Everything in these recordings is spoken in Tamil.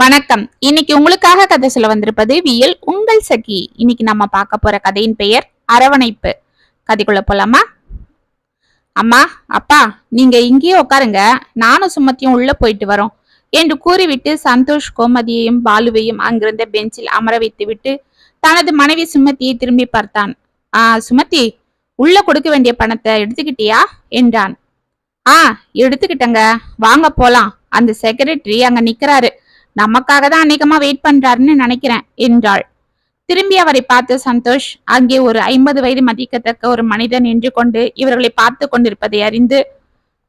வணக்கம். இன்னைக்கு உங்களுக்காக கதை சொல்ல வந்திருப்பது வியல் உங்கள் சகி. இன்னைக்கு நம்ம பார்க்க போற கதையின் பெயர் அரவணைப்பு. கதைக்குள்ள போலாமா? அம்மா அப்பா நீங்க இங்கேயே உட்காருங்க. நானும் சுமத்தியும் உள்ள போயிட்டு வரோம். என்று கூறிவிட்டு சந்தோஷ் கோமதியையும் பாலுவையும் அங்கிருந்த பெஞ்சில் அமர வைத்து விட்டு தனது மனைவி சுமத்தியை திரும்பி பார்த்தான். ஆ சுமதி உள்ள கொடுக்க வேண்டிய பணத்தை எடுத்துக்கிட்டியா? என்றான். ஆ எடுத்துக்கிட்டங்க. வாங்க போலாம். அந்த செக்ரட்டரி அங்க நிக்கிறாரு. நமக்காக தான் அநேகமா வெயிட் பண்றாருன்னு நினைக்கிறேன் என்றாள். திரும்பி அவரை பார்த்த சந்தோஷ் அங்கே ஒரு ஐம்பது வயது மதிக்கத்தக்க ஒரு மனிதன் நின்று கொண்டு இவர்களை பார்த்து கொண்டிருப்பதை அறிந்து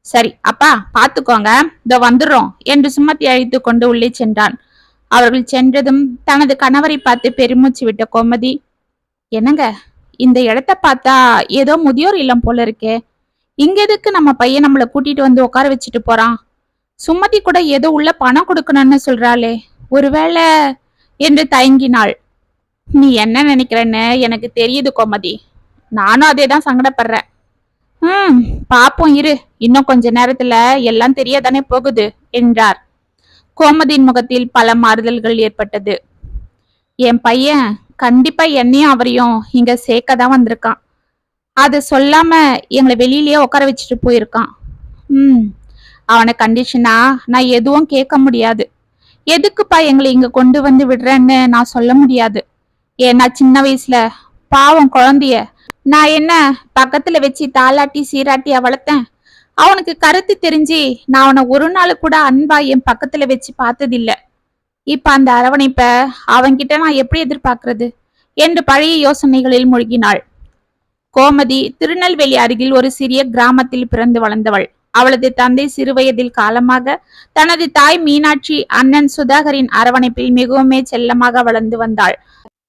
சரி அப்பா பாத்துக்கோங்க இதோ வந்துடுறோம் என்று சுமத்தி அழைத்து கொண்டு உள்ளே சென்றான். அவர்கள் சென்றதும் தனது கணவரை பார்த்து பெருமூச்சு விட்ட கோமதி என்னங்க இந்த இடத்த பார்த்தா ஏதோ முதியோர் இல்லம் போல இருக்கே இங்க எதுக்கு நம்ம பையன் நம்மளை கூட்டிட்டு வந்து உட்கார வச்சுட்டு போறான்? சுமதி கூட ஏதோ உள்ள பணம் கொடுக்கணும்னு சொல்றாளே. ஒருவேளை என்று தயங்கினாள். நீ என்ன நினைக்கிறன்னு எனக்கு தெரியுது கோமதி. நானும் அதே தான் சங்கடப்படுறேன். ம் பாப்போம் இரு. இன்னும் கொஞ்ச நேரத்துல எல்லாம் தெரியாதானே போகுது என்றார். கோமதியின் முகத்தில் பல மாறுதல்கள் ஏற்பட்டது. என் பையன் கண்டிப்பா என்னையும் அவரையும் இங்க சேர்க்க தான் வந்திருக்கான். அது சொல்லாம எங்களை வெளியிலயே உட்கார வச்சுட்டு போயிருக்கான். ம் அவனை கண்டிஷனா நான் எதுவும் கேட்க முடியாது. எதுக்குப்பா எங்களை இங்க கொண்டு வந்து விடுறேன்னு நான் சொல்ல முடியாது. ஏன்னா சின்ன வயசுல பாவம் குழந்தைய நான் என்ன பக்கத்துல வச்சு தாளாட்டி சீராட்டியா வளர்த்தேன் அவனுக்கு கருத்து தெரிஞ்சு நான் அவனை ஒரு நாள் கூட அன்பா என் பக்கத்துல வச்சு பார்த்ததில்ல. இப்ப அந்த அரவணைப்ப அவன்கிட்ட நான் எப்படி எதிர்பார்க்கறது? என்று பழைய யோசனைகளில் மூழ்கினாள். கோமதி திருநெல்வேலி அருகில் ஒரு சிறிய கிராமத்தில் பிறந்து வளர்ந்தவள். அவளது தந்தை சிறுவயதில் காலமாக தனது தாய் மீனாட்சி அண்ணன் சுதாகரின் அரவணைப்பில் மிகவுமே செல்லமாக வளர்ந்து வந்தாள்.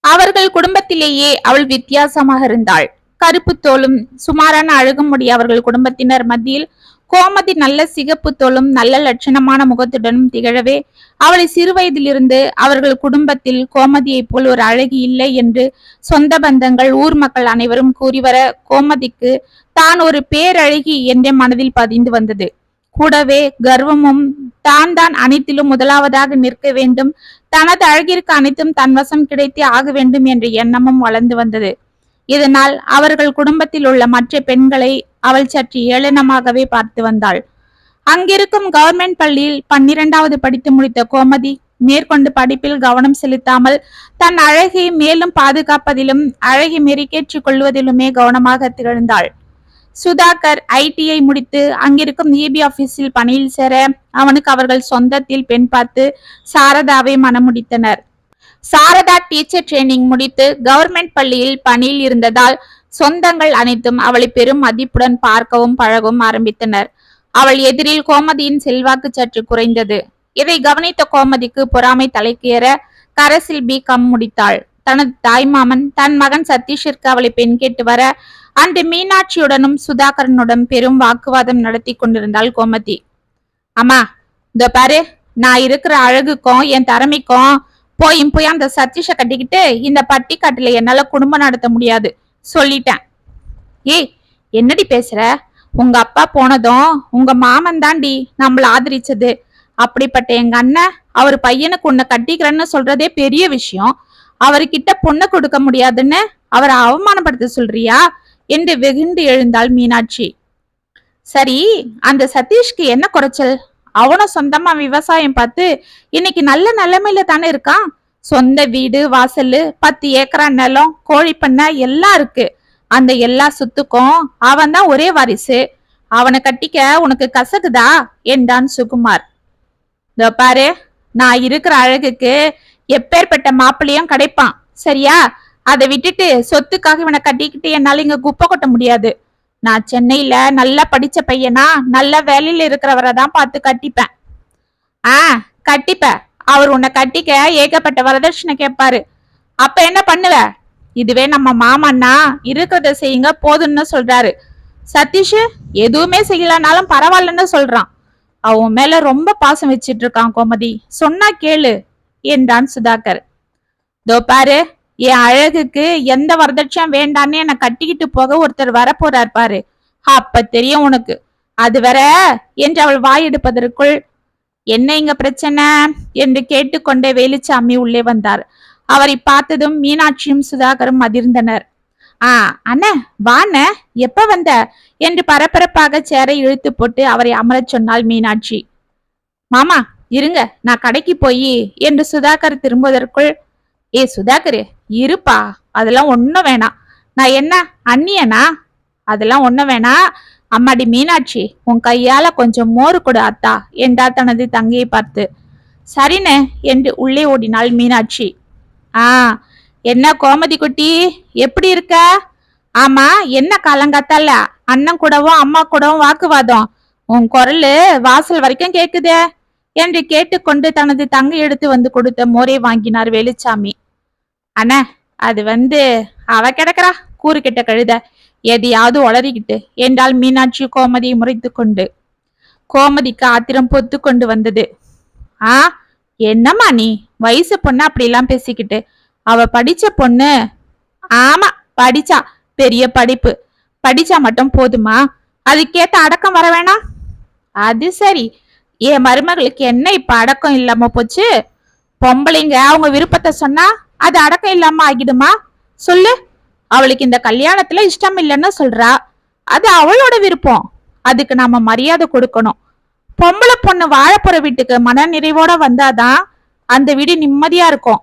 அவர்கள் குடும்பத்திலேயே அவள் வித்தியாசமாக இருந்தாள். கருப்பு தோலும் சுமாரான அழகுமுடி அவர்கள் குடும்பத்தினர் மத்தியில் கோமதி நல்ல சிகப்பு தோலும் நல்ல லட்சணமான முகத்துடனும் திகழவே அவளை சிறுவயதிலிருந்து அவர்கள் குடும்பத்தில் கோமதியைப் போல் ஒரு அழகி இல்லை என்று சொந்த பந்தங்கள் ஊர் மக்கள் அனைவரும் கூறிவர கோமதிக்கு தான் ஒரு பேரழகி என்றே மனதில் பதிந்து வந்தது. கூடவே கர்வமும் தான் தான் அனைத்திலும் முதலாவதாக நிற்க வேண்டும். தனது அழகிற்கு அனைத்தும் தன்வசம் கிடைத்தே ஆக வேண்டும் என்ற எண்ணமும் வளர்ந்து வந்தது. இதனால் அவர்கள் குடும்பத்தில் உள்ள மற்ற பெண்களை அவள் சற்று ஏளனமாகவே பார்த்து வந்தாள். அங்கிருக்கும் கவர்மெண்ட் பள்ளியில் பன்னிரண்டாவது படித்து முடித்த கோமதி மேற்கொண்டு படிப்பில் கவனம் செலுத்தாமல் தன் அழகை மேலும் பாதுகாப்பதிலும் அழகை மெருகேற்றிக் கொள்வதிலுமே கவனமாக திகழ்ந்தாள். சுதாகர் ஐடிஐ முடித்து அங்கிருக்கும் இபி ஆபீஸில் பணியில் சேர அவனுக்கு அவர்கள் சொந்தத்தில் பெண் பார்த்து சாரதாவை மனமுடித்தனர் சாரதா டீச்சர் ட்ரைனிங் முடித்து கவர்மெண்ட் பள்ளியில் பணியில் இருந்ததால் சொந்தங்கள் அனைத்தும் அவளை பெரும் மதிப்புடன் பார்க்கவும் பழகவும் ஆரம்பித்தனர். அவள் எதிரில் கோமதியின் செல்வாக்கு சற்று குறைந்தது. இதை கவனித்த கோமதிக்கு பொறாமை தலைக்கேற கரசில் பி கம் முடித்தாள். தனது தாய்மாமன் தன் மகன் சதீஷிற்கு அவளை பெண் கேட்டு வர அன்று மீனாட்சியுடனும் சுதாகரனுடன் பெரும் வாக்குவாதம் நடத்தி கொண்டிருந்தாள் கோமதி. அம்மா இதோ பாரு நான் இருக்கிற அழகுக்கும் என் திறமைக்கும் போயும் போய் அந்த சதீஷை கட்டிக்கிட்டு இந்த பட்டிக்காட்டுல என்னால குடும்பம் நடத்த முடியாது. சொல்லிட்டேன். ஏய் என்னடி பேசுற? உங்க அப்பா போனதும் உங்க மாமன் தாண்டி நம்மள ஆதரிச்சது. அப்படிப்பட்ட எங்க அண்ணன் அவர் பையனுக்கு உன்னை கட்டிக்கிறேன்னு சொல்றதே பெரிய விஷயம். அவர்கிட்ட பொண்ணை கொடுக்க முடியாதுன்னு அவரை அவமானப்படுத்த சொல்றியா? என்று வெகுண்டு எழுந்தாள் மீனாட்சி. சரி அந்த சதீஷ்க்கு என்ன குறைச்சல்? அவனும் சொந்தமா விவசாயம் பார்த்து இன்னைக்கு நல்ல நிலைமையில தானே இருக்கான். சொந்த வீடு வாசல் பத்து ஏக்கரா நிலம் கோழி பண்ணை எல்லாம் இருக்கு. அந்த எல்லா சொத்துக்கும் அவன் தான் ஒரே வாரிசு. அவனை கட்டிக்க உனக்கு கசக்குதா? என்றான் சுகுமார். இதோ பாரு நான் இருக்கிற அழகுக்கு எப்பேற்பட்ட மாப்பிள்ளையும் கிடைப்பான். சரியா? அதை விட்டுட்டு சொத்துக்காக இவனை கட்டிக்கிட்டு என்னால இங்க குப்பை கொட்ட முடியாது. நான் சென்னையில நல்லா படிச்ச பையனா நல்ல வேலையில இருக்கிறவரை தான் பார்த்து கட்டிப்பேன். ஆ கட்டிப்ப அவர் உன்னை கட்டிக்க ஏகப்பட்ட வரதட்சணை கேட்பாரு. அப்ப என்ன பண்ணுவ? இதுவே நம்ம மாமன்னா இருக்கிறத செய்யுங்க போதும்னு சொல்றாரு. சதீஷ் எதுவுமே செய்யலனாலும் பரவாயில்லன்னு சொல்றான். அவன் மேல ரொம்ப பாசம் வச்சிட்டு இருக்கான் கோமதி. சொன்னா கேளு என்றான் சுதாகர். தோ பாரு என் அழகுக்கு எந்த வரதட்சம் வேண்டான்னு என்னை கட்டிக்கிட்டு போக ஒருத்தர் வரப்போறார் பாரு. அப்ப தெரியும் உனக்கு. அது வர என்று அவள் வாயெடுப்பதற்குள் என்ன இங்க பிரச்சனை? என்று கேட்டுக்கொண்டே வேலுச்சாமி உள்ளே வந்தார். அவரை பார்த்ததும் மீனாட்சியும் சுதாகரும் அதிர்ந்தனர். ஆ அண்ண வாண்ண எப்ப வந்த? என்று பரபரப்பாக சேரை இழுத்து போட்டு அவரை அமரச் சொன்னாள் மீனாட்சி. மாமா இருங்க நான் கடைக்கு போய் என்று சுதாகர் திரும்புவதற்குள் ஏ சுதாகர் இருப்பா அதெல்லாம் ஒண்ணும் வேணாம். நான் என்ன அண்ணியனா? அதெல்லாம் ஒன்றும் வேணாம். அம்மாடி மீனாட்சி உன் கையால கொஞ்சம் மோர் கொடு அத்தா என்றார் தனது தங்கையை பார்த்து. சரிண்ணே என்று உள்ளே ஓடினாள் மீனாட்சி. ஆ என்ன கோமதி குட்டி எப்படி இருக்க? ஆமா என்ன காலங்காத்தால? அண்ணன் கூடவும் அம்மா கூடவும் வாக்குவாதம். உன் குரல் வாசல் வரைக்கும் கேக்குதே என்று கேட்டுக்கொண்டு தனது தங்கை எடுத்து வந்து கொடுத்த மோரை வாங்கினார் வேலுச்சாமி. அண்ணா அது வந்து அவ கிடக்குறா கூறு கிட்ட கழுத. எதையாவது உளறிக்கிட்டு என்றால் மீனாட்சி கோமதியை முறைத்து கொண்டு கோமதிக்கு ஆத்திரம் பொத்து கொண்டு வந்தது. ஆ என்னம்மா நீ? வயசு பொண்ணு? அப்படிலாம் பேசிக்கிட்டு அவ படிச்ச பொண்ணு. ஆமா படிச்சா பெரிய படிப்பு. படிச்சா மட்டும் போதுமா? அதுக்கேத்த அடக்கம் வர வேணாம். அது சரி. என் மருமகளுக்கு என்ன இப்ப அடக்கம் இல்லாம போச்சு? பொம்பளைங்க அவங்க விருப்பத்தை சொன்னா அது அடக்கம் இல்லாம ஆகிடுமா? சொல்லு. அவளுக்கு இந்த கல்யாணத்துல இஷ்டம் இல்லைன்னு சொல்றா. அது அவளோட விருப்பம். அதுக்கு நாம மரியாதை கொடுக்கணும். பொம்பளை பொண்ணு வாழப்போற வீட்டுக்கு மன நிறைவோட வந்தாதான் அந்த வீடு நிம்மதியா இருக்கும்.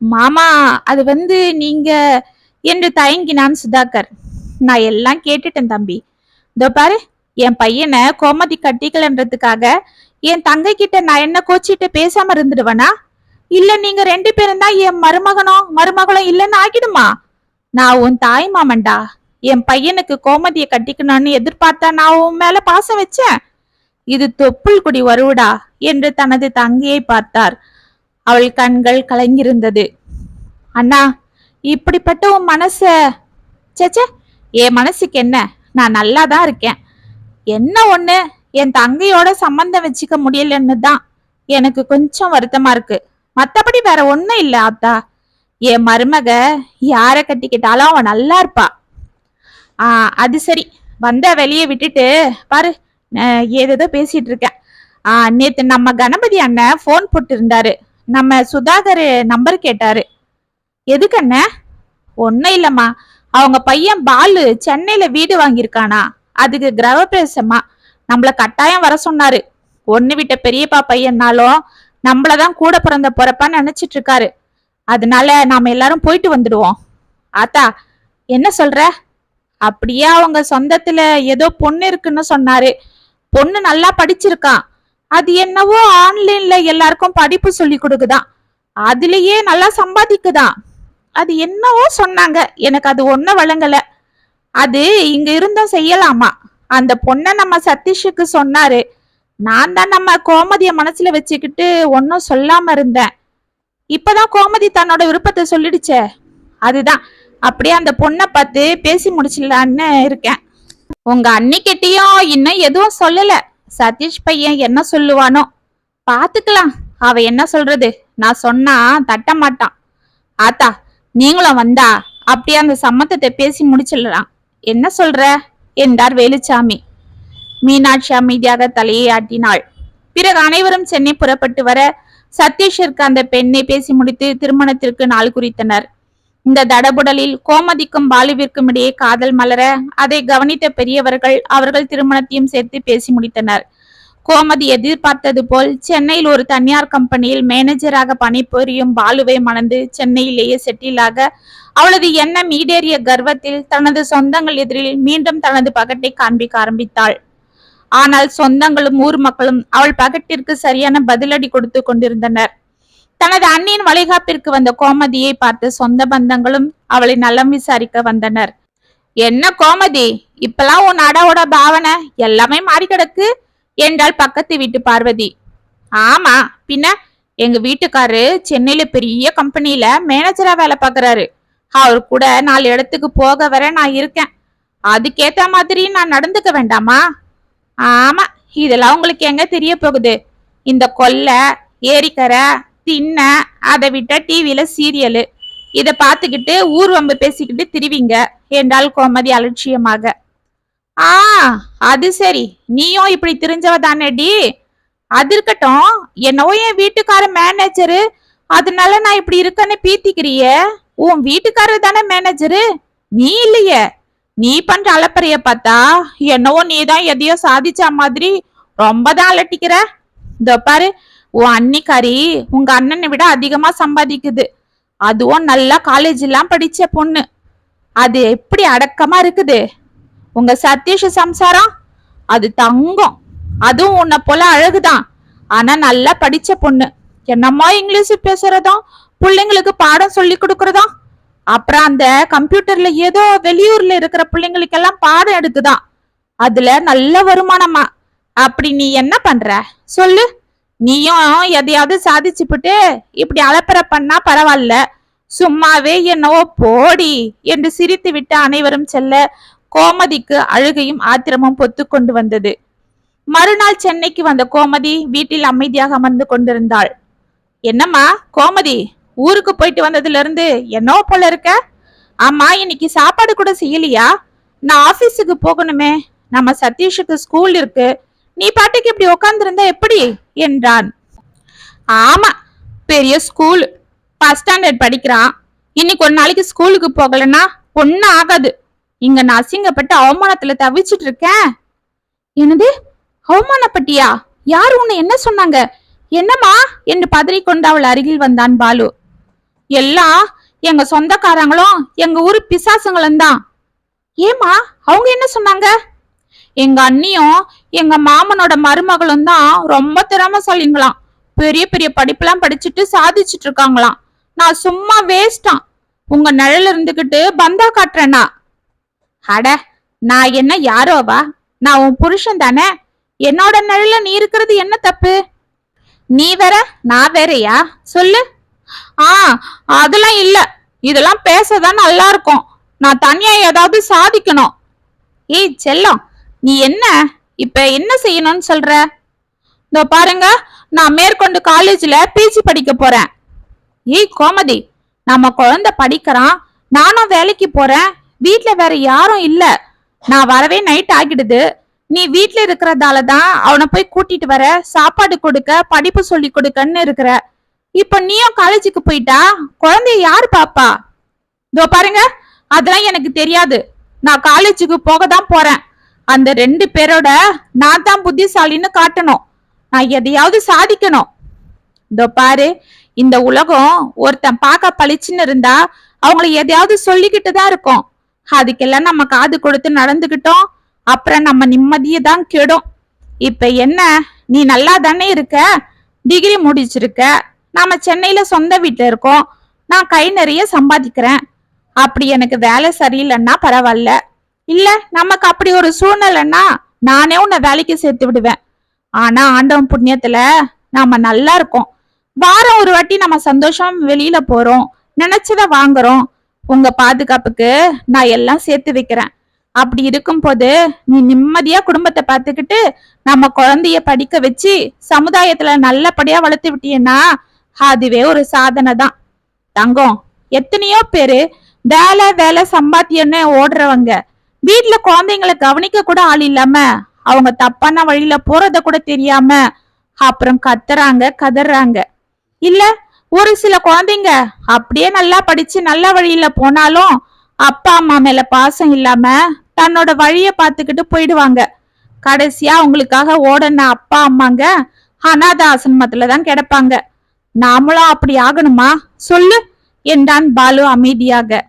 மாமா அது வந்து நீங்க என்று தயங்கினான் சுதாகர். நான் எல்லாம் கேட்டுட்டேன் தம்பி. இதோ பாரு என் பையனை கோமதி கட்டிக்கலன்றதுக்காக என் தங்கை கிட்ட நான் என்ன கோச்சிட்டு பேசாம இருந்துடுவேனா? இல்ல நீங்க ரெண்டு பேரும் தான் என் மருமகனும் மருமகளும் இல்லைன்னு ஆகிடுமா? நான் உன் தாய் மாமன்டா. என் பையனுக்கு கோமதியை கட்டிக்கணும்னு எதிர்பார்த்தா நான் உன் மேல பாசம் வச்சேன். இது தொப்புள் குடி வருவடா என்று தனது தங்கையை பார்த்தார். அவள் கண்கள் கலங்கியிருந்தது. அண்ணா இப்படிப்பட்ட உன் மனச சேச்சே என் மனசுக்கு என்ன? நான் நல்லா தான் இருக்கேன். என்ன ஒண்ணு? என் தங்கையோட சம்பந்தம் வச்சுக்க முடியலன்னு தான் எனக்கு கொஞ்சம் வருத்தமா இருக்கு. மத்தபடி வேற ஒண்ணும் இல்ல ஆத்தா. என் மருமக யார கட்டிக்கிட்டாலும் அவன் நல்லா இருப்பா. ஆ அது சரி. வந்த வெளியே விட்டுட்டு பாரு ஏதேதோ பேசிட்டு இருக்கேன். ஆ நேத்து நம்ம கணபதி அண்ணன் ஃபோன் போட்டு இருந்தாரு நம்ம சுதாகர் நம்பர் கேட்டாரு. எதுக்கு அண்ணன் ஒன்னும் இல்லம்மா. அவங்க பையன் பாலு சென்னையில வீடு வாங்கியிருக்கானா. அதுக்கு கிரகப்பிரவேசமா. நம்மள கட்டாயம் வர சொன்னாரு. ஒன்னு விட்ட பெரியப்பா பையன்னாலும் நம்மளதான் கூட பிறந்த பொறப்பான்னு நினைச்சிட்டு இருக்காரு. அதனால நாம எல்லாரும் போயிட்டு வந்துடுவோம். ஆத்தா என்ன சொல்ற? அப்படியே அவங்க சொந்தத்துல ஏதோ பொண்ணு இருக்குன்னு சொன்னாரு. பொண்ணு நல்லா படிச்சிருக்கான். அது என்னவோ ஆன்லைன்ல எல்லாருக்கும் படிப்பு சொல்லி கொடுக்குதான். அதுலயே நல்லா சம்பாதிக்குதான். அது என்னவோ சொன்னாங்க. எனக்கு அது ஒன்னும் வழங்கல அது இங்க இருந்தும் செய்யலாமா? அந்த பொண்ணை நம்ம சதீஷுக்கு சொன்னாரு. நான் தான் நம்ம கோமதிய மனசுல வச்சுக்கிட்டு ஒன்னும் சொல்லாம இருந்தேன். இப்பதான் கோமதி தன்னோட விருப்பத்தை சொல்லிடுச்சே. அதுதான். அப்படியே அந்த பொண்ணை பார்த்து பேசி முடிச்சிடலான்னு இருக்கேன். உங்க அன்னிக்கிட்டயும் இன்னும் எதுவும் சொல்லல. சதீஷ் பையன் என்ன சொல்லுவானோ. பாத்துக்கலாம். அவ என்ன சொல்றது? நான் சொன்னா தட்ட மாட்டான். ஆத்தா நீங்களும் வந்தா அப்படியே அந்த சம்மத்தத்தை பேசி முடிச்சிடலாம். என்ன சொல்ற? என்றார் வேலுச்சாமி. மீனாட்சி அமைதியாக தலையை ஆட்டினாள். பிறகு அனைவரும் சென்னை புறப்பட்டு வர சதீஷிற்கு அந்த பெண்ணை பேசி முடித்து திருமணத்திற்கு நாள் குறித்தனர். இந்த தடபுடலில் கோமதிக்கும் பாலுவிற்கும் இடையே காதல் மலர அதை கவனித்த பெரியவர்கள் அவர்கள் திருமணத்தையும் சேர்த்து பேசி முடித்தனர். கோமதி எதிர்பார்த்தது போல் சென்னையில் ஒரு தனியார் கம்பெனியில் மேனேஜராக பணிபுரியும் பாலுவை மணந்து சென்னையிலேயே செட்டிலாக அவளது எண்ணம் ஈடேறிய கர்வத்தில் தனது சொந்தங்கள் எதிரில் மீண்டும் தனது பகட்டை காண்பிக்க ஆரம்பித்தாள். ஆனால் சொந்தங்களும் ஊர் மக்களும் அவள் பகட்டிற்கு சரியான பதிலடி கொடுத்து கொண்டிருந்தனர். தனது அண்ணியின் வளைகாப்பிற்கு வந்த கோமதியை பார்த்து சொந்த பந்தங்களும் அவளை நலம் விசாரிக்க வந்தனர். என்ன கோமதி இப்பெல்லாம் உன் அடாவோட பாவனை எல்லாமே மாறி கிடக்கு என்றாள் பக்கத்து வீட்டு பார்வதி. ஆமா பின்ன எங்க வீட்டுக்காரு சென்னையில பெரிய கம்பெனில மேனேஜரா வேலை பாக்குறாரு அவர் கூட நாலு இடத்துக்கு போக வர நான் இருக்கேன். அதுக்கேத்த மாதிரி நான் நடந்துக்க வேண்டாமா? ஆமா இதெல்லாம் உங்களுக்கு எங்க தெரிய போகுது? இந்த கொல்லை ஏரிக்கரை தின்ன அதை விட்ட டிவியில சீரியலு இதை பார்த்துக்கிட்டு ஊர்வம்பு பேசிக்கிட்டு திரிவிங்க என்றால் கோமதி அலட்சியமாக. ஆ அது சரி. நீயும் இப்படி தெரிஞ்சவ தானேடி? அது இருக்கட்டும். என்னவோ என் வீட்டுக்கார மேனேஜரு அதனால நான் இப்படி இருக்கேன்னு பீத்திக்கிறிய. உன் வீட்டுக்காரர் தானே மேனேஜரு நீ இல்லையே. நீ பண்ற அலப்பறைய பார்த்தா என்னவோ நீ தான் எதையோ சாதிச்ச மாதிரி ரொம்ப தான் அலட்டிக்கிற. இதோ பாரு உன் அன்னிக்காரி உங்க அண்ணனை விட அதிகமா சம்பாதிக்குது. அதுவும் நல்லா காலேஜ் எல்லாம் படிச்ச பொண்ணு. அது எப்படி அடக்கமா இருக்குது? உங்க சதீஷ் சம்சாரம் அது தங்கம். அதுவும் உன்னை போல அழகுதான். ஆனா நல்லா படிச்ச பொண்ணு. என்னம்மா இங்கிலீஷ் பேசுறதும் பிள்ளைங்களுக்கு பாடம் சொல்லி கொடுக்கறதும்? அப்புறம் அந்த கம்ப்யூட்டர்ல ஏதோ வெளியூர்ல இருக்கிற பிள்ளைங்களுக்கெல்லாம் பாடம் எடுக்குதான் அதுல நல்ல வருமானமா? அப்படி நீ என்ன பண்ற? சொல்லு. நீயும் எதையாவது சாதிச்சுப்புட்டு இப்படி அலப்பற பண்ணா பரவாயில்ல. சும்மாவே என்னவோ போடி என்று சிரித்து விட்டு அனைவரும் செல்ல கோமதிக்கு அழுகையும் ஆத்திரமும் பொத்து கொண்டு வந்தது. மறுநாள் சென்னைக்கு வந்த கோமதி வீட்டில் அமைதியாக அமர்ந்து கொண்டிருந்தாள். என்னம்மா கோமதி? ஊருக்கு போயிட்டு வந்ததுல இருந்து என்னோ போல இருக்க? ஆமா இன்னைக்கு சாப்பாடு கூட செய்யலையா? நான் ஆபீஸுக்கு போகணுமே. நம்ம சதீஷுக்கு ஸ்கூல் இருக்கு. நீ பாட்டுக்கு இப்படி உட்காந்துருந்தா எப்படி? என்றான். ஆமா பெரிய ஸ்கூல் ஃபர்ஸ்ட் ஸ்டாண்டர்ட் படிக்கிறான். இன்னைக்கு ஒரு நாளைக்கு ஸ்கூலுக்கு போகலன்னா ஒன்னும் ஆகாது. இங்க நான் அசிங்கப்பட்டு அவமானத்துல தவிச்சிட்டு இருக்கேன். என்னது? அவமானப்பட்டியா? யார் உன்னை என்ன சொன்னாங்க? என்னம்மா? என்று பதறிக்கொண்டு அவள் அருகில் வந்தான் பாலு. எல்லாம் எங்க சொந்தக்காரங்களும் எங்க ஊரு பிசாசுங்களும் தான். ஏமா அவங்க என்ன சொன்னாங்க? எங்க அண்ணியும் எங்க மாமனோட மருமகளும் தான் ரொம்ப திறமைசாலிங்களாம் பெரிய பெரிய படிப்பெல்லாம் படிச்சுட்டு சாதிச்சுட்டு இருக்காங்களாம். நான் சும்மா வேஸ்டான் உங்க நிழல இருந்துகிட்டு பந்தா காட்டுறேனா? அட நான் என்ன யாரோவா? நான் உன் புருஷன் தானே? என்னோட நிழல நீ இருக்கிறது என்ன தப்பு? நீ வேற நான் வேறயா? சொல்லு. ஆ அதெல்லாம் இல்ல. இதெல்லாம் பேசதான் நல்லா இருக்கும். நான் தனியா ஏதாவது சாதிக்கணும். ஏய் செல்லம் நீ என்ன? இப்ப என்ன செய்யணும்னு சொல்ற? இதோ பாருங்க நான் மேற்கொண்டு காலேஜ்ல பிஜி படிக்க போறேன். ஏய் கோமதி நம்ம குழந்தை படிக்கிறான். நானும் வேலைக்கு போறேன். வீட்டுல வேற யாரும் இல்ல. நான் வரவே நைட் ஆகிடுது. நீ வீட்ல இருக்கிறதால தான் அவனை போய் கூட்டிட்டு வர சாப்பாடு கொடுக்க படிப்பு சொல்லி கொடுக்கன்னு இருக்கிற. இப்ப நீயும் காலேஜுக்கு போயிட்டா? குழந்தைய யாரு பாப்பா? இதோ பாருங்க அதெல்லாம் எனக்கு தெரியாது. நான் காலேஜுக்கு போக தான் போறேன். அந்த ரெண்டு பேரோட நான் தான் புத்திசாலின்னு காட்டணும். நான் எதையாவது சாதிக்கணும். இதோ பாரு இந்த உலகம் ஒருத்தன் பார்க்க பளிச்சுன்னு இருந்தா அவங்கள எதையாவது சொல்லிக்கிட்டு தான் இருக்கும். அதுக்கெல்லாம் நம்ம காது கொடுத்து நடந்துக்கிட்டோம். அப்புறம் நம்ம நிம்மதியை தான் கெடும். இப்ப என்ன நீ நல்லா தானே இருக்க? டிகிரி முடிச்சிருக்க. நாம சென்னையில சொந்த வீட்டுல இருக்கோம். நான் கை நிறைய சம்பாதிக்கிறேன். அப்படி எனக்கு வேலை சரியில்லைன்னா பரவாயில்ல. இல்ல நமக்கு அப்படி ஒரு சூழ்நிலைன்னா நானே உன்னை வேலைக்கு சேர்த்து விடுவேன். ஆனா ஆண்டவன் புண்ணியத்துல நாம நல்லா இருக்கோம். வாரம் ஒரு வாட்டி நம்ம சந்தோஷம் வெளியில போறோம். நினைச்சத வாங்குறோம். உங்க பாதுகாப்புக்கு நான் எல்லாம் சேர்த்து வைக்கிறேன். அப்படி இருக்கும் போது நீ நிம்மதியா குடும்பத்தை பார்த்துக்கிட்டு நம்ம குழந்தைய படிக்க வச்சு சமுதாயத்துல நல்லபடியா வளர்த்து விட்டீங்கன்னா அதுவே ஒரு சாதனை தான் தங்கம். எத்தனையோ பேரு வேலை வேலை சம்பாத்தியன்னு ஓடுறவங்க. வீட்டுல குழந்தைங்களை கவனிக்க கூட ஆள் இல்லாம அவங்க தப்பான வழியில போறத கூட தெரியாம அப்புறம் கத்துறாங்க கதறாங்க. இல்ல ஒரு சில குழந்தைங்க அப்படியே நல்லா படிச்சு நல்ல வழியில போனாலும் அப்பா அம்மா மேல பாசம் இல்லாம தன்னோட வழிய பார்த்துக்கிட்டு போயிடுவாங்க. கடைசியா அவங்களுக்காக ஓடன அப்பா அம்மாங்க அனாத ஆசிரமத்துல தான் கிடப்பாங்க. நாமளும் அப்படி ஆகணுமா? சொல்லு என்றான் பாலு அமைதியாக.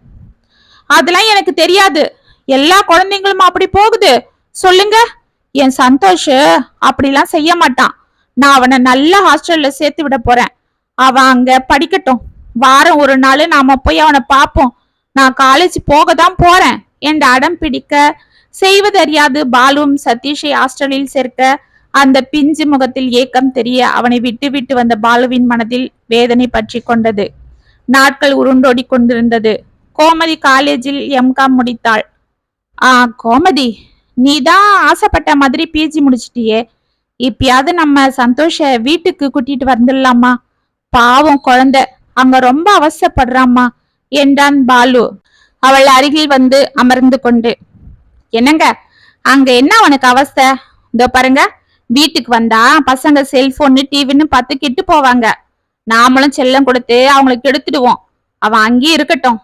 அதெல்லாம் எனக்கு தெரியாது. எல்லா குழந்தைங்களும் அப்படி போகுது. சொல்லுங்க. என் சந்தோஷ் அப்படிலாம் செய்ய மாட்டான். நான் அவனை நல்ல ஹாஸ்டல்ல சேர்த்து விட போறேன். அவன் அங்க படிக்கட்டும். வாரம் ஒரு நாள் நாம போய் அவனை பார்ப்போம் நான் காலேஜ் போக தான் போறேன் என்று அடம் பிடிக்க செய்வதறியாது பாலுவும் சதீஷை ஹாஸ்டலில் சேர்க்க அந்த பிஞ்சு முகத்தில் ஏக்கம் தெரிய அவனை விட்டு விட்டு வந்த பாலுவின் மனதில் வேதனை பற்றி கொண்டது. நாட்கள் உருண்டோடி கொண்டிருந்தது. கோமதி காலேஜில் எம்காம் முடித்தாள். ஆ கோமதி நீ தான் ஆசைப்பட்ட மாதிரி பிஜி முடிச்சிட்டியே. இப்பயாவது நம்ம சந்தோஷ வீட்டுக்கு கூட்டிட்டு வந்துடலாமா? பாவம் குழந்தை அங்க ரொம்ப அவசப்படுறாமா என்றான் பாலு. அவள் அருகில் வந்து அமர்ந்து கொண்டு. என்னங்க அங்க என்ன அவனுக்கு அவஸ்தை? இதோ பாருங்க வீட்டுக்கு வந்தா பசங்க செல்போன் டிவின்னு பார்த்து கெட்டு போவாங்க. நாமளும் செல்லம் கொடுத்து அவங்களுக்கு கெடுத்துடுவோம் அவன் அங்கேயே இருக்கட்டும்.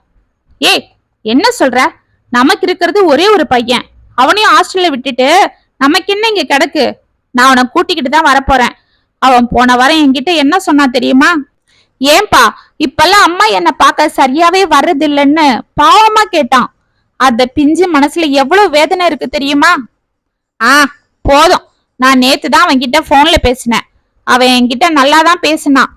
ஏய் என்ன சொல்ற? நமக்கு இருக்கிறது ஒரே ஒரு பையன். அவனையும் ஹாஸ்டல்ல விட்டுட்டு நமக்கு என்ன இங்க கிடக்கு? நான் அவனை கூட்டிக்கிட்டு தான் வரப்போறேன். அவன் போன வாரம் என்கிட்ட என்ன சொன்னா தெரியுமா? ஏன்பா இப்பெல்லாம் அம்மா என்ன பார்க்க சரியாவே வர்றதில்லைன்னு பாவமா கேட்டான். அத பிஞ்சு மனசுல எவ்வளவு வேதனை இருக்கு தெரியுமா? ஆ போதும். நான் நேத்து தான் அவன்கிட்ட போன்ல பேசினேன். அவன் என்கிட்ட நல்லா தான் பேசினான்.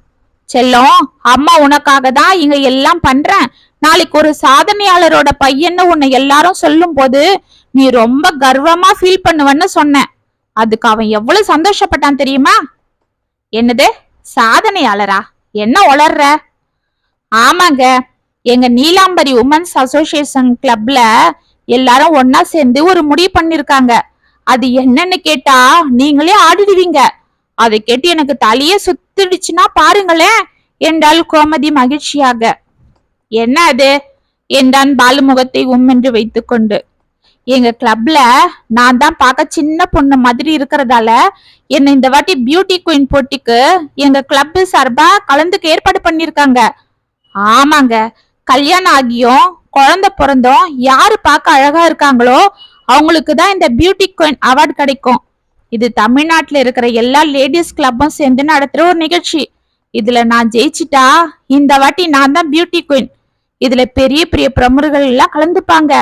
செல்லம் அம்மா உனக்காக தான் இங்க எல்லாம் பண்றேன். நாளைக்கு ஒரு சாதனையாளரோட பையன்னு உன்னை எல்லாரும் சொல்லும் போது நீ ரொம்ப கர்வமா ஃபீல் பண்ணுவன்னு சொன்னேன். அதுக்கு அவன் எவ்வளவு சந்தோஷப்பட்டான் தெரியுமா? என்னது? சாதனையாளரா? என்ன உளர்ற? ஆமாங்க. எங்க நீலாம்பரி உமன்ஸ் அசோசியேஷன் கிளப்ல எல்லாரும் ஒன்னா சேர்ந்து ஒரு முடிவு பண்ணிருக்காங்க. அது என்னன்னு கேட்டா நீங்களே ஆடிடுவீங்க. அதை கேட்டு எனக்கு தலையே சுத்திடுச்சுன்னா பாருங்களேன் என்றாள் கோமதி மகிழ்ச்சியாக. என்ன அது? என்றான் பாலுமுகத்தை உம்மென்று வைத்துக்கொண்டு. எங்க கிளப்ல நான் தான் பார்க்க சின்ன பொண்ணு மாதிரி இருக்கிறதால என்ன இந்த வாட்டி பியூட்டி குயின் போட்டிக்கு எங்க கிளப் சார்பா கலந்துக்கு ஏற்பாடு பண்ணிருக்காங்க ஆமாங்க கல்யாணம் ஆகியும் குழந்தை பிறந்தும் யாரு பார்க்க அழகா இருக்காங்களோ அவங்களுக்கு தான் இந்த பியூட்டி குயின் அவார்டு கிடைக்கும். இது தமிழ்நாட்டில் இருக்கிற எல்லா லேடிஸ் கிளப்பும் சேர்ந்து நடத்துகிற ஒரு நிகழ்ச்சி. இதில் நான் ஜெயிச்சிட்டா இந்த வாட்டி நான் தான் பியூட்டி குயின் இதில் பெரிய பெரிய பிரமுகர்கள் எல்லாம் கலந்துப்பாங்க.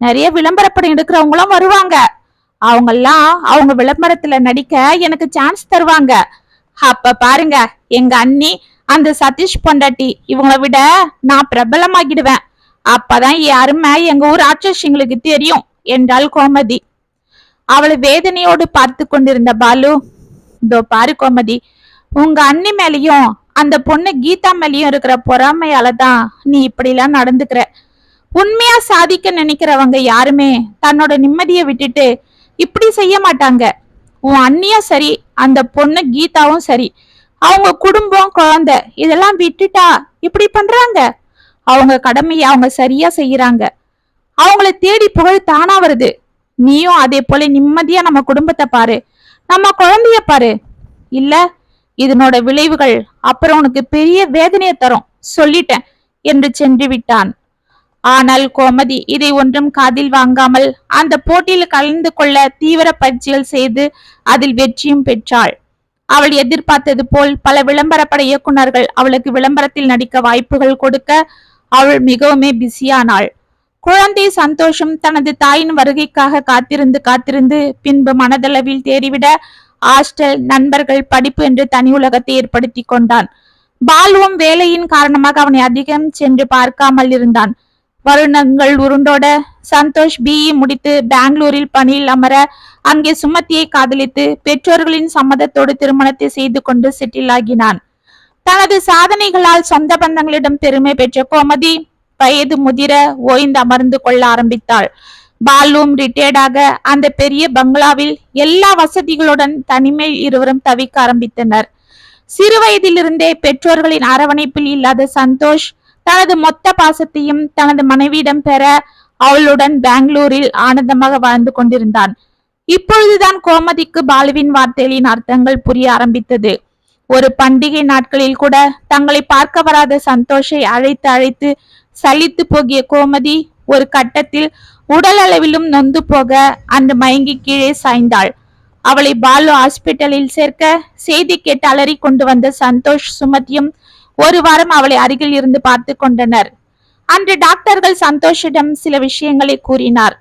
நிறைய விளம்பரப்படம் எடுக்கிறவங்களும் வருவாங்க. அவங்கெல்லாம் அவங்க விளம்பரத்துல நடிக்க எனக்கு சான்ஸ் தருவாங்க. அப்ப பாருங்க எங்க அண்ணி அந்த சதீஷ் பொண்டாட்டி இவங்கள விட நான் பிரபலமாகிடுவேன். அப்பதான் என் அருமை எங்க ஊர் எங்களுக்கு தெரியும். என்றாள் கோமதி. அவளை வேதனையோடு பார்த்து கொண்டிருந்த பாலு இதோ பாரு கோமதி உங்க அண்ணி மேலயும் அந்த பொண்ணு கீதா மேலயும் இருக்கிற பொறாமையால தான் நீ இப்படிலாம் நடந்துக்கிற. உண்மையா சாதிக்க நினைக்கிறவங்க யாருமே தன்னோட நிம்மதியை விட்டுட்டு இப்படி செய்ய மாட்டாங்க. உன் அண்ணியும் சரி அந்த பொண்ணு கீதாவும் சரி. அவங்க குடும்பம் குழந்தை இதெல்லாம் விட்டுட்டா இப்படி பண்றாங்க? அவங்க கடமையை அவங்க சரியா செய்யறாங்க. அவங்கள தேடி புகழ் தானா வருது. நீயும் அதே போல நிம்மதியா நம்ம குடும்பத்தை பாரு. நம்ம குழந்தைய பாரு. இல்ல இதனோட விளைவுகள் அப்புறம் உனக்கு பெரிய வேதனையை தரும். சொல்லிட்டேன் என்று சென்று விட்டான். ஆனால் கோமதி இதை ஒன்றும் காதில் வாங்காமல் அந்த போட்டியில் கலந்து கொள்ள தீவிர பயிற்சிகள் செய்து அதில் வெற்றியும் பெற்றாள். அவள் எதிர்பார்த்தது போல் பல விளம்பர பட இயக்குனர்கள் அவளுக்கு விளம்பரத்தில் நடிக்க வாய்ப்புகள் கொடுக்க அவள் மிகவுமே பிஸியானாள் குழந்தை சந்தோஷம் தனது தாயின் வருகைக்காக காத்திருந்து காத்திருந்து பின்பு மனதளவில் தேறிவிட ஹாஸ்டல் நண்பர்கள் படிப்பு என்று தனி உலகத்தை ஏற்படுத்தி கொண்டான். பாலுவும் வேலையின் காரணமாக அவனை அதிகம் சென்று பார்க்காமல் இருந்தான். வருணங்கள் உருண்டோட சந்தோஷ் பிஇ முடித்து பெங்களூரில் பணியில் அமர அங்கே சுமத்தியை காதலித்து பெற்றோர்களின் சம்மதத்தோடு திருமணத்தை செய்து கொண்டு செட்டில் ஆகினான். தனது சாதனைகளால் சொந்த பந்தங்களிடம் பெருமை பெற்ற கோமதி வயது முதிர ஓய்ந்து அமர்ந்து கொள்ள ஆரம்பித்தாள். பாலும் ரிட்டையர்டாக அந்த பெரிய பங்களாவில் எல்லா வசதிகளுடன் தனிமையில் இருவரும் தவிக்க ஆரம்பித்தனர். சிறு வயதிலிருந்தே பெற்றோர்களின் அரவணைப்பில் இல்லாத சந்தோஷ் தனது மொத்த பாசத்தையும் தனது மனைவியிடம் பெற அவளுடன் பெங்களூரில் ஆனந்தமாக வாழ்ந்து கொண்டிருந்தான். இப்பொழுதுதான் கோமதிக்கு பாலுவின் வார்த்தைகளின் அர்த்தங்கள் புரிய ஆரம்பித்தது. ஒரு பண்டிகை நாட்களில் கூட தங்களை பார்க்க வராத சந்தோஷை அழைத்து அழைத்து சலித்து போகிய கோமதி ஒரு கட்டத்தில் உடல் அளவிலும் நொந்து போக அந்த மயங்கி கீழே சாய்ந்தாள். அவளை பாலு ஹாஸ்பிட்டலில் சேர்க்க செய்தி கேட்டு அலறி கொண்டு வந்த சந்தோஷ் சுமதியும் ஒரு வாரம் அவளை அருகில் இருந்து பார்த்து கொண்டனர். அன்று டாக்டர்கள் சந்தோஷிடம் சில விஷயங்களை கூறினார்.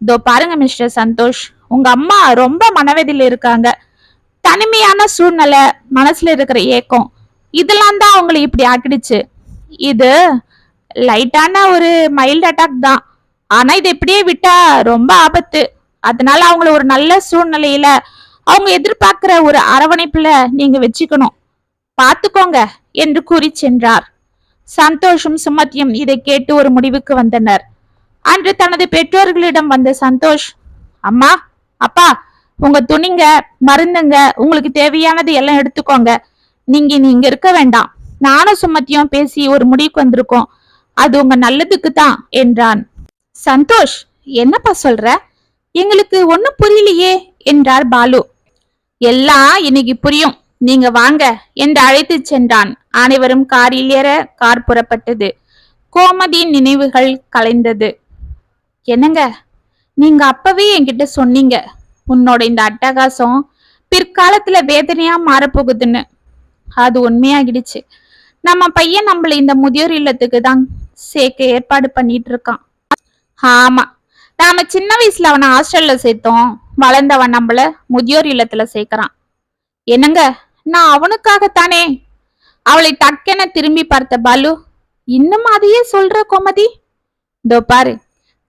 இதோ பாருங்க மிஸ்டர் சந்தோஷ் உங்க அம்மா ரொம்ப மனவேதில இருக்காங்க. தனிமையான சூழ்நிலை மனசுல இருக்கிற ஏக்கம் இதெல்லாம் தான் அவங்களை இப்படி ஆக்கிடுச்சு. இது லைட்டான ஒரு மைல்ட் அட்டாக் தான். ஆனா இதை இப்படியே விட்டா ரொம்ப ஆபத்து. அதனால அவங்கள ஒரு நல்ல சூழ்நிலையில அவங்க எதிர்பார்க்கிற ஒரு அரவணைப்புல நீங்க வச்சுக்கணும். பார்த்துக்கோங்க என்று கூறி சென்றார். சந்தோஷும் சுமத்தியும் இதை கேட்டு ஒரு முடிவுக்கு வந்தனர். அன்று தனது பெற்றோர்களிடம் வந்த சந்தோஷ் அம்மா அப்பா உங்க துணிங்க மருந்துங்க உங்களுக்கு தேவையானது எல்லாம் எடுத்துக்கோங்க. நீங்க நீங்க இருக்க வேண்டாம். நானும் சுமத்தியும் பேசி ஒரு முடிவுக்கு வந்திருக்கோம். அது உங்க நல்லதுக்கு தான் என்றான். சந்தோஷ் என்னப்பா சொல்ற? எங்களுக்கு ஒன்னும் புரியலையே என்றார் பாலு. எல்லாம் இன்னைக்கு புரியும். நீங்க வாங்க என்று அழைத்து சென்றான். அனைவரும் காரில் ஏற கார் புறப்பட்டது. கோமதியின் நினைவுகள் கலைந்தது. என்னங்க நீங்க அப்பவே என்கிட்ட சொன்னீங்க. உன்னோட இந்த அட்டகாசம் பிற்காலத்துல வேதனையா மாறப்போகுதுன்னு. அது உண்மையாகிடுச்சு. நம்ம பையன் நம்மள இந்த முதியோர் இல்லத்துக்கு தான் சேர்க்க ஏற்பாடு பண்ணிட்டு இருக்கான் ஆமா. நாம சின்ன வயசுல அவனை ஹாஸ்டல்ல சேர்த்தோம். வளர்ந்தவன் நம்மள முதியோர் இல்லத்துல சேர்க்கறான். என்னங்க? நான் அவனுக்காகத்தானே? அவளை டக்கென திரும்பி பார்த்த பாலு இன்னும் அதையே சொல்ற கோமதி? இதோ பாரு.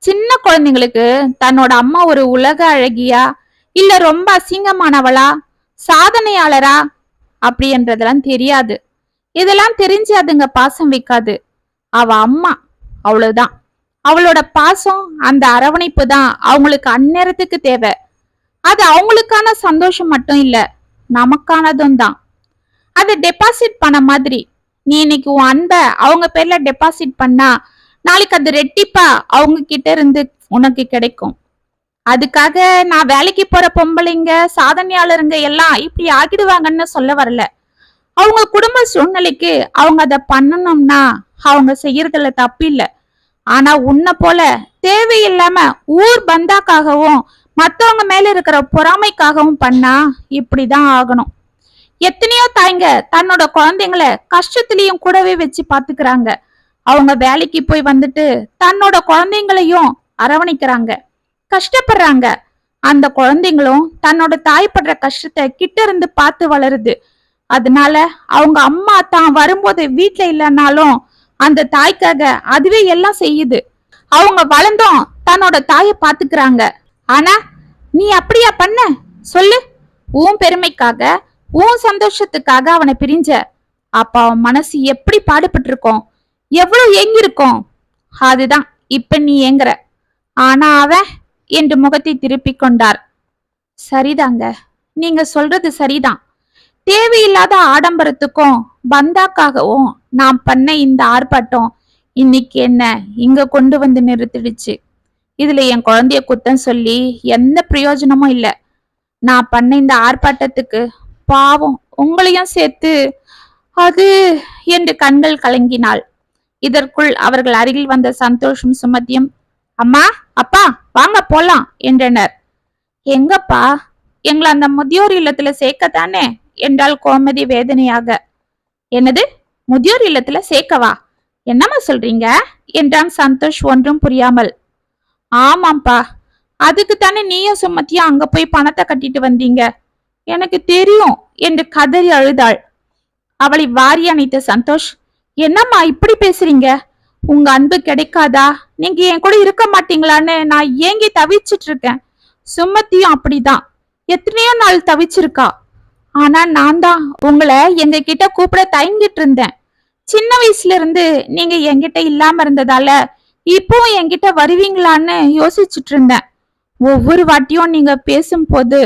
சின்ன குழந்தைங்களுக்கு தன்னோட அம்மா ஒரு உலக அழகியா இல்ல ரொம்ப அசிங்கமானவளா சாதனையாளரா? அப்படின்றதெல்லாம் தெரியாது. இதெல்லாம் தெரிஞ்சு அதுங்க பாசம் வைக்காது. அவ அம்மா. அவ்வளவுதான். அவளோட பாசம் அந்த அரவணைப்பு தான் அவங்களுக்கு அந்நேரத்துக்கு தேவை. அது அவங்களுக்கான சந்தோஷம் மட்டும் இல்ல நமக்கானதும் தான். அதை டெபாசிட் பண்ண மாதிரி நீ இன்னைக்கு உன் அன்பை அவங்க பேர்ல டெபாசிட் பண்ணா நாளைக்கு அது ரெட்டிப்பா அவங்க கிட்ட இருந்து உனக்கு கிடைக்கும். அதுக்காக நான் வேலைக்கு போற பொம்பளைங்க சாதனையாளருங்க எல்லாம் இப்படி ஆகிடுவாங்கன்னு சொல்ல வரல. அவங்க குடும்ப சூழ்நிலைக்கு அவங்க அதை பண்ணணும்னா அவங்க செய்யறதுல தப்பு இல்ல ஆனா உன்னை போல தேவையில்லாம ஊர் பந்தாக்காகவும் மத்தவங்க மேல இருக்கிற பொறாமைக்காகவும் பண்ணா இப்படிதான் ஆகணும். எத்தனையோ தாய்ங்க தன்னோட குழந்தைங்கள கஷ்டத்திலையும் கூடவே வச்சு பாத்துக்கிறாங்க. அவங்க வேலைக்கு போய் வந்துட்டு தன்னோட குழந்தைங்களையும் அரவணைக்கிறாங்க. கஷ்டப்படுறாங்க. அந்த குழந்தைங்களும் தன்னோட தாய் படுற கஷ்டத்தை கிட்ட இருந்து பார்த்து வளருது. அதனால அவங்க அம்மா தான் வரும்போது வீட்டுல இல்லைன்னாலும் அந்த தாய்க்காக அதுவே எல்லாம் செய்யுது. அவங்க வளர்ந்தும் தன்னோட தாயை பாத்துக்கிறாங்க ஆனா நீ அப்படியா பண்ண? சொல்லு. உன் பெருமைக்காக உன் சந்தோஷத்துக்காக அவனை பிரிஞ்ச. அப்ப அவன் மனசு எப்படி பாடுபட்டிருக்கோம்? எவ்வளவு ஏங்கிருக்கோம் அதுதான் இப்ப நீ ஏங்குற. ஆனா அவன் என்று முகத்தை திருப்பிக் கொண்டார். சரிதாங்க. நீங்க சொல்றது சரிதான். தேவையில்லாத ஆடம்பரத்துக்கும் பந்தாக்காகவும் நான் பண்ண இந்த ஆர்ப்பாட்டம் இன்னைக்கு என்ன? இங்க கொண்டு வந்து நிறுத்திடுச்சு. இதுல என் குழந்தைய குத்தம் சொல்லி எந்த பிரயோஜனமும் இல்லை. நான் பண்ண இந்த ஆர்ப்பாட்டத்துக்கு பாவம். உங்களையும் சேர்த்து அது என்று கண்கள் கலங்கினாள். இதற்குள் அவர்கள் அருகில் வந்த சந்தோஷம் சுமத்தியும் அம்மா அப்பா வாங்க போலாம் என்றனர். எங்கப்பா? எங்களை அந்த முதியோர் இல்லத்துல சேர்க்கத்தானே? என்றாள் கோமதி வேதனையாக. என்னது? முதியோர் இல்லத்துல சேர்க்கவா? என்னம்மா சொல்றீங்க? என்றான் சந்தோஷ் ஒன்றும் புரியாமல். ஆமாப்பா அதுக்கு தானே நீயும் சுமத்தியும் அங்க போய் பணத்தை கட்டிட்டு வந்தீங்க. எனக்கு தெரியும் என்று கதறி அழுதாள். அவளை வாரி அணைத்த சந்தோஷ் என்னம்மா இப்படி பேசுறீங்க? உங்க அன்பு கிடைக்காதா? நீங்க என் கூட இருக்க மாட்டீங்களான்னு நான் ஏங்கி தவிச்சிட்டு இருக்கேன். சுமத்தியும் அப்படிதான். எத்தனையோ நாள் தவிச்சிருக்கா. ஆனா நான் தான் உங்களை எங்க கிட்ட கூப்பிட தயங்கிட்டு இருந்தேன். சின்ன வயசுல இருந்து நீங்க என்கிட்ட இல்லாம இருந்ததால இப்பவும் என்கிட்ட வருவீங்களான்னு யோசிச்சுட்டு இருந்தேன். ஒவ்வொரு வாட்டியும் நீங்க பேசும்போது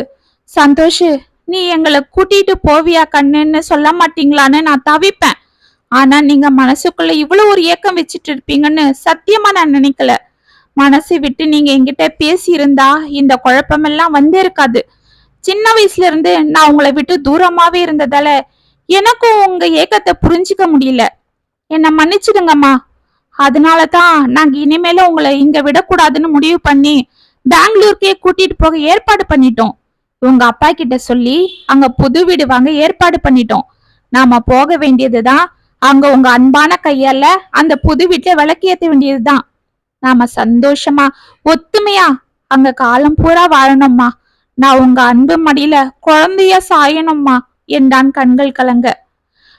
சந்தோஷ் நீ எங்களை கூட்டிட்டு போவியா கண்ணுன்னு சொல்ல மாட்டீங்களான்னு நான் தவிப்பேன். ஆனா நீங்க மனசுக்குள்ள இவ்வளவு ஒரு ஏக்கம் வச்சுட்டு இருப்பீங்கன்னு சத்தியமா நான் நினைக்கல. மனசை விட்டு நீங்க என்கிட்ட பேசி இருந்தா இந்த குழப்பமெல்லாம் வந்தே இருக்காது சின்ன வயசுல இருந்து நான் உங்களை விட்டு தூரமாவே இருந்ததால எனக்கும் உங்க ஏக்கத்தை புரிஞ்சிக்க முடியல. என்னை மன்னிச்சிடுங்கம்மா. அதனால தான் நாங்க இனிமேல உங்களை இங்க விடக்கூடாதுன்னு முடிவு பண்ணி பெங்களூருக்கே கூட்டிட்டு போக ஏற்பாடு பண்ணிட்டோம். உங்க அப்பா கிட்ட சொல்லி அங்க புது வீடு வாங்க ஏற்பாடு பண்ணிட்டோம். நாம போக வேண்டியதுதான் அங்க உங்க அன்பான கையால அந்த புது வீட்டுல விளக்கேத்த வேண்டியதுதான் நாம சந்தோஷமா ஒத்துமையா அங்க காலம் பூரா வாழணும்மா. நான் உங்க அன்பு மடியில குழந்தைய சாயணும்மா என்றான் கண்கள் கலங்க.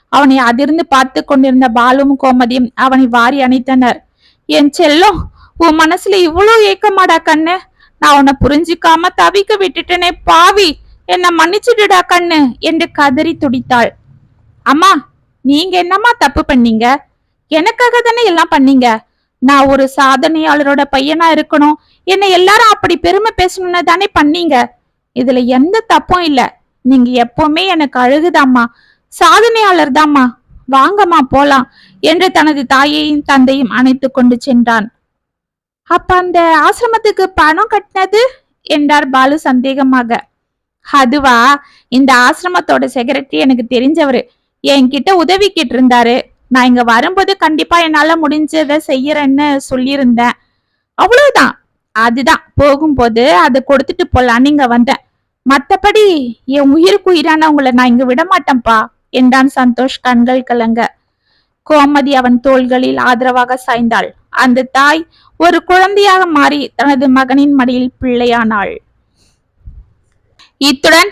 அவனை அதிர்ந்து பார்த்து கொண்டிருந்த பாலும் கோமதியும் அவனை வாரி அணைத்தனர். என் செல்லம் உன் மனசுல இவ்வளவு ஏக்கமாடா கண்ணு. நான் உன்னை புரிஞ்சிக்காம தவிக்க விட்டுட்டேனே பாவி. என்னை மன்னிச்சுடுடா கண்ணு என்று கதறி துடித்தாள். அம்மா நீங்க என்னம்மா தப்பு பண்ணீங்க? எனக்காக தானே எல்லாம் பண்ணீங்க? நான் ஒரு சாதனையாளரோட பையனா இருக்கணும். என்னை எல்லாரும் அப்படி பெருமை பேசணும்னு தானே பண்ணீங்க? இதுல எந்த தப்பும் இல்ல. நீங்க எப்பவுமே எனக்கு அழுகுதாம்மா. சாதனையாளர் தாம்மா வாங்கம்மா போலாம் என்று தனது தாயையும் தந்தையும் அணைத்து கொண்டு சென்றான். அப்ப அந்த ஆசிரமத்துக்கு பணம் கட்டினது? என்றார் பாலு சந்தேகமாக. அதுவா? இந்த ஆசிரமத்தோட செக்ரட்டரி எனக்கு தெரிஞ்சவரு. என்கிட்ட உதவி கேட்டு இருந்தாரு நான் இங்க வரும்போது கண்டிப்பா என்னால முடிஞ்சதை செய்யறேன்னு சொல்லியிருந்தேன். அவ்வளவுதான். அதுதான். போகும்போது அதை கொடுத்துட்டு போலான்னு இங்க வந்தேன் மத்தபடி என் உயிருக்கு உயிரானவங்களை நான் இங்க விட மாட்டேன்ப்பா என்றான் சந்தோஷ் கண்கள் கலங்க. கோமதி அவன் தோள்களில் ஆதரவாக சாய்ந்தாள். அந்த தாய் ஒரு குழந்தையாக மாறி தனது மகனின் மடியில் பிள்ளையானாள். இத்துடன்